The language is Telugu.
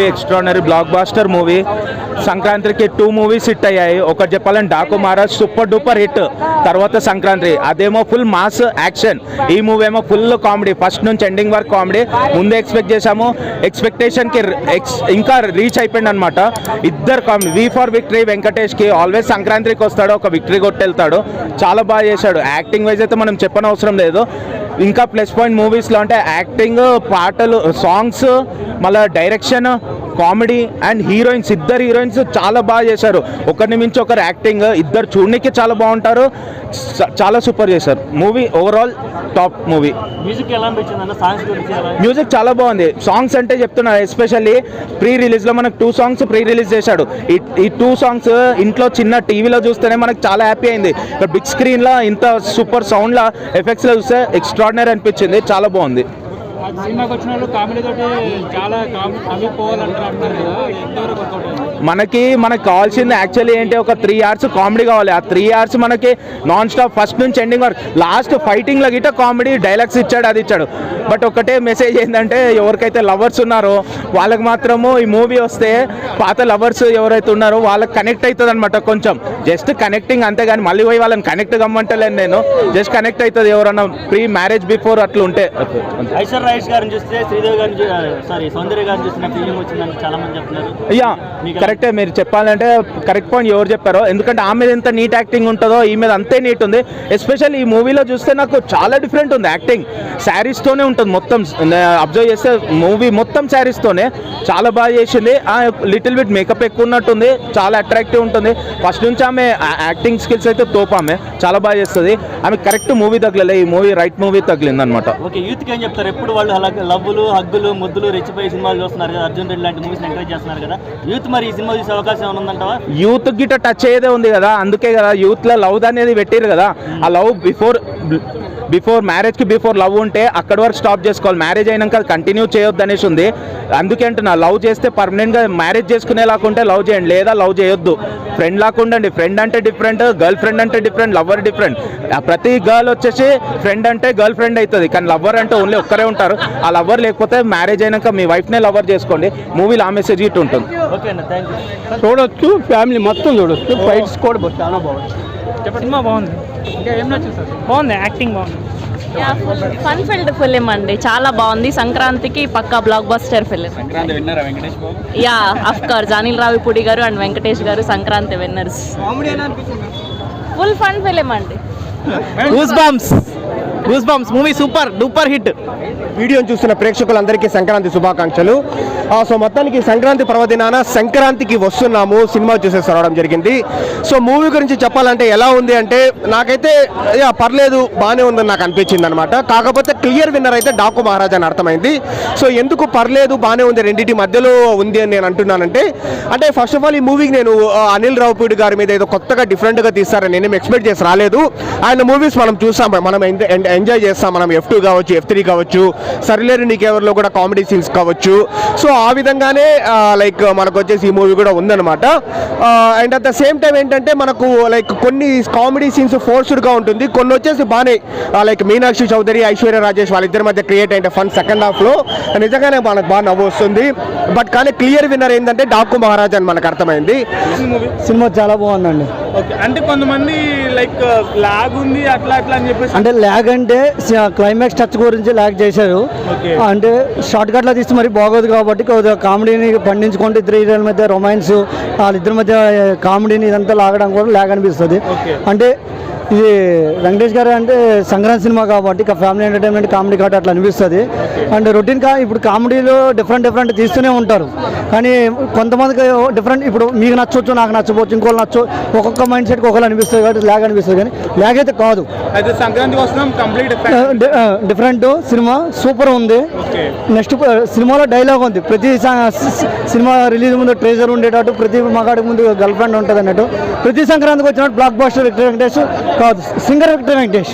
Movie extraordinary blockbuster movie. సంక్రాంతికి టూ మూవీస్ హిట్ అయ్యాయి. ఒకటి చెప్పాలంటే Daaku Maharaaj super duper hit తర్వాత సంక్రాంతి. అదేమో ఫుల్ మాస్ యాక్షన్ ఈ మూవీ ఏమో ఫుల్ కామెడీ ఫస్ట్ నుంచి ఎండింగ్ వరకు కామెడీ ముందే ఎక్స్పెక్ట్ చేశాము. ఎక్స్పెక్టేషన్కి ఎక్స్ ఇంకా రీచ్ అయిపోయింది అనమాట ఇద్దరు కామెడీ వి ఫర్ విక్టరీ వెంకటేష్కి ఆల్వేస్ సంక్రాంతికి వస్తాడు. ఒక విక్టరీ కొట్టెళ్తాడు. చాలా బాగా చేశాడు. యాక్టింగ్ వైజ్ అయితే మనం చెప్పనవసరం లేదు. ఇంకా ప్లస్ పాయింట్ మూవీస్లో అంటే యాక్టింగ్ పాటలు సాంగ్స్ మళ్ళీ డైరెక్షన్ కామెడీ అండ్ హీరోయిన్స్ ఇద్దరు హీరోయిన్స్ చాలా బాగా చేశారు. ఒకరిని మించి ఒకరు యాక్టింగ్ ఇద్దరు చూడడానికి చాలా బాగుంటారు చాలా సూపర్ చేశారు. Movie overall top movie. Music ఎలా మ్యూజిక్ చాలా బాగుంది. సాంగ్స్ అంటే చెప్తున్నా ఎస్పెషల్లీ ప్రీ రిలీజ్లో మనకు టూ సాంగ్స్ ప్రీ రిలీజ్ చేశాడు. ఈ ఈ టూ సాంగ్స్ ఇంట్లో చిన్న టీవీలో చూస్తేనే మనకు చాలా హ్యాపీ అయింది. బిగ్ స్క్రీన్లో ఇంత సూపర్ సౌండ్లో ఎఫెక్ట్స్లో చూస్తే ఎక్స్ట్రాడినరీ అనిపించింది. చాలా బాగుంది. సినిమాకి వచ్చిన వాళ్ళు కామెడీ తోటి చాలా అమ్మిపోవాలంటారు అంటారు కదా. మనకి మనకు కావాల్సింది యాక్చువల్లీ ఏంటి? ఒక త్రీ అవర్స్ కామెడీ కావాలి. ఆ త్రీ అవర్స్ మనకి నాన్ స్టాప్ ఫస్ట్ నుంచి ఎండింగ్ వరకు లాస్ట్ ఫైటింగ్లో గిట్ట కామెడీ డైలాగ్స్ ఇచ్చాడు అది ఇచ్చాడు. బట్ ఒకటే మెసేజ్ ఏంటంటే ఎవరికైతే లవర్స్ ఉన్నారో వాళ్ళకి మాత్రము ఈ మూవీ వస్తే పాత లవర్స్ ఎవరైతే ఉన్నారో వాళ్ళకి కనెక్ట్ అవుతుంది అనమాట కొంచెం. జస్ట్ కనెక్టింగ్ అంతేగాని మళ్ళీ పోయి వాళ్ళని కనెక్ట్ కమ్మంటలేను నేను. జస్ట్ కనెక్ట్ అవుతుంది ఎవరన్నా ప్రీ మ్యారేజ్ బిఫోర్ అట్లా ఉంటే ఐశ్వర్ రాజేష్ గారిని చూస్తే శ్రీదేవి గారిని సారీ సౌందర్య గారిని చూసిన ఫీలింగ్ వచ్చిందని చాలా మంది చెప్తున్నారు యా కరెక్టే మీరు చెప్పాలంటే కరెక్ట్ పాయింట్ ఎవరు చెప్పారో. ఎందుకంటే ఆమె ఎంత నీట్ యాక్టింగ్ ఉంటుందో ఈ మీద అంతే నీట్ ఉంది. ఎస్పెషల్ ఈ మూవీలో చూస్తే నాకు చాలా డిఫరెంట్ ఉంది యాక్టింగ్. శారీస్తోనే ఉంటుంది మొత్తం. అబ్జర్వ్ చేస్తే మూవీ మొత్తం శారీస్తోనే చాలా బాగా చేసింది. లిటిల్ బిట్ మేకప్ ఎక్కువ ఉన్నట్టుంది. చాలా అట్రాక్టివ్ ఉంటుంది. ఫస్ట్ నుంచి ఆమె యాక్టింగ్ స్కిల్స్ అయితే తోపు ఆమె. చాలా బాగా చేస్తుంది. ఆమె కరెక్ట్ మూవీ తగ్గలే ఈ మూవీ రైట్ మూవీ తగిలింది అనమాట ఓకే యూత్కి ఏం చెప్తారు? ఎప్పుడు వాళ్ళు అలా లవ్వులు హగ్గులు ముద్దులు రెచ్చిపోయి సినిమాలు చూస్తున్నారు కదా అర్జున్ రెడ్డి లాంటి మూవీస్ ఎంకరేజ్ చేస్తున్నారు కదా. యూత్ మరి సినిమా చూసే అవకాశం ఏమైనా యూత్ గిట్ట టచ్ అయ్యేదే ఉంది కదా అందుకే కదా యూత్లో లవ్ అనేది పెట్టారు కదా. ఆ లవ్ బిఫోర్ బిఫోర్ మ్యారేజ్కి బిఫోర్ లవ్ ఉంటే అక్కడి వరకు స్టాప్ చేసుకోవాలి. మ్యారేజ్ అయినాక కంటిన్యూ చేయొద్దు అనేసి ఉంది. అందుకే అంటున్నా లవ్ చేస్తే పర్మనెంట్గా మ్యారేజ్ చేసుకునేలాగా ఉంటే లవ్ చేయండి లేదా లవ్ చేయొద్దు. ఫ్రెండ్ లాగా ఉండండి. ఫ్రెండ్ అంటే డిఫరెంట్ గర్ల్ ఫ్రెండ్ అంటే డిఫరెంట్ లవర్ డిఫరెంట్ ప్రతి గర్ల్ వచ్చేసి ఫ్రెండ్ అంటే గర్ల్ ఫ్రెండ్ అవుతుంది కానీ లవర్ అంటే ఓన్లీ ఒక్కరే ఉంటారు. ఆ లవర్ లేకపోతే మ్యారేజ్ అయినాక మీ వైఫ్నే లవర్ చేసుకోండి. మూవీలో ఆ మెసేజ్ ఇటు ఉంటుంది. చూడొచ్చు ఫ్యామిలీ మొత్తం చూడొచ్చు. ఫైట్స్ కూడా చాలా బాగుంది సినిమా బాగుంది. ఇంకా ఏం నచ్చింది సార్? బాగుంది యాక్టింగ్ బాగుంది. ఫన్ ఫిల్డ్ ఫిలిం అండి. చాలా బాగుంది. సంక్రాంతికి పక్కా blockbuster film yeah of course Anil Ravipudi గారు అండ్ వెంకటేష్ గారు Sankranti winners full fun film అండి. Goose bumps movie super duper hit వీడియోని చూస్తున్న ప్రేక్షకులందరికీ సంక్రాంతి శుభాకాంక్షలు. సో మొత్తానికి సంక్రాంతి పర్వదినాన సంక్రాంతికి వస్తున్నాము. సినిమా చూసేసి రావడం జరిగింది. సో మూవీ గురించి చెప్పాలంటే ఎలా ఉంది అంటే నాకైతే యా, పర్లేదు బాగానే ఉందని నాకు అనిపించింది అనమాట కాకపోతే క్లియర్ విన్నర్ అయితే డాకు మహారాజ్ అని అర్థమైంది. సో ఎందుకు పర్లేదు బాగానే ఉంది రెండింటి మధ్యలో ఉంది అని నేను అంటున్నానంటే అంటే ఫస్ట్ ఆఫ్ ఆల్ ఈ మూవీకి నేను అనిల్ రావుపూడి గారి మీద ఏదో కొత్తగా డిఫరెంట్గా తీస్తారని నేను ఎక్స్పెక్ట్ చేసి రాలేదు. ఆయన మూవీస్ మనం చూసాం మనం ఎంజ- ఎంజాయ్ చేస్తాం మనం ఎఫ్ టూ కావచ్చు ఎఫ్ త్రీ కావచ్చు సరిలేరు నీకెవరిలో కూడా కామెడీ సీన్స్ కావచ్చు. సో ఆ విధంగానే లైక్ మనకు వచ్చేసి ఈ మూవీ కూడా ఉందన్నమాట. And at the same time ఏంటంటే మనకు లైక్ కొన్ని కామెడీ సీన్స్ ఫోర్స్డ్గా ఉంటుంది. కొన్ని వచ్చేసి బాగానే లైక్ మీనాక్షి చౌదరి ఐశ్వర్య రాజేష్ వాళ్ళిద్దరి మధ్య క్రియేట్ అయిన ఫన్ సెకండ్ హాఫ్లో నిజంగానే మనకు బాగా నవ్వు వస్తుంది. బట్ కానీ క్లియర్ విన్నర్ ఏంటంటే డాకు మహారాజ్ అని మనకు అర్థమైంది. సినిమా చాలా బాగుందండి. అంటే కొంతమంది లైక్ లాగ్ ఉంది అట్లా అట్లా అని చెప్పేసి అంటే ల్యాగ్ అంటే క్లైమాక్స్ టచ్ గురించి ల్యాగ్ చేశారు Okay. అంటే షార్ట్ కట్లో తీస్తే మరి బాగోదు కాబట్టి కొద్దిగా కామెడీని పండించుకుంటే ఇద్దరు హీరోల మధ్య రొమాన్స్ వాళ్ళిద్దరి మధ్య కామెడీని ఇదంతా లాగడం కూడా ల్యాగ్ అనిపిస్తుంది Okay. అంటే ఇది వెంకటేష్ గారు అంటే సంక్రాంతి సినిమా కాబట్టి ఇక ఫ్యామిలీ ఎంటర్టైన్మెంట్ కామెడీ కాబట్టి అట్లా అనిపిస్తుంది. అండ్ రొటీన్ కా ఇప్పుడు కామెడీలో డిఫరెంట్ డిఫరెంట్ తీస్తూనే ఉంటారు. కానీ కొంతమందికి డిఫరెంట్ ఇప్పుడు మీకు నచ్చవచ్చు నాకు నచ్చవచ్చు ఇంకోళ్ళు నచ్చు ఒక్కొక్క మైండ్ సెట్కి ఒకళ్ళు అనిపిస్తుంది కాబట్టి ల్యాగ్ అనిపిస్తుంది కానీ ల్యాగ్ అయితే కాదు. అయితే సంక్రాంతికి వస్తున్నాం కంప్లీట్ డిఫరెంట్ సినిమా సూపర్ ఉంది. నెక్స్ట్ సినిమాలో డైలాగ్ ఉంది. ప్రతి సినిమా రిలీజ్ ముందు ట్రేజర్ ఉండేటట్టు ప్రతి మగాడికి ముందు గర్ల్ ఫ్రెండ్ ఉంటుంది అన్నట్టు ప్రతి సంక్రాంతికి వచ్చినట్టు బ్లాక్ బాస్టర్ వెంకటేష్ కాదు. Singer victor Venkatesh.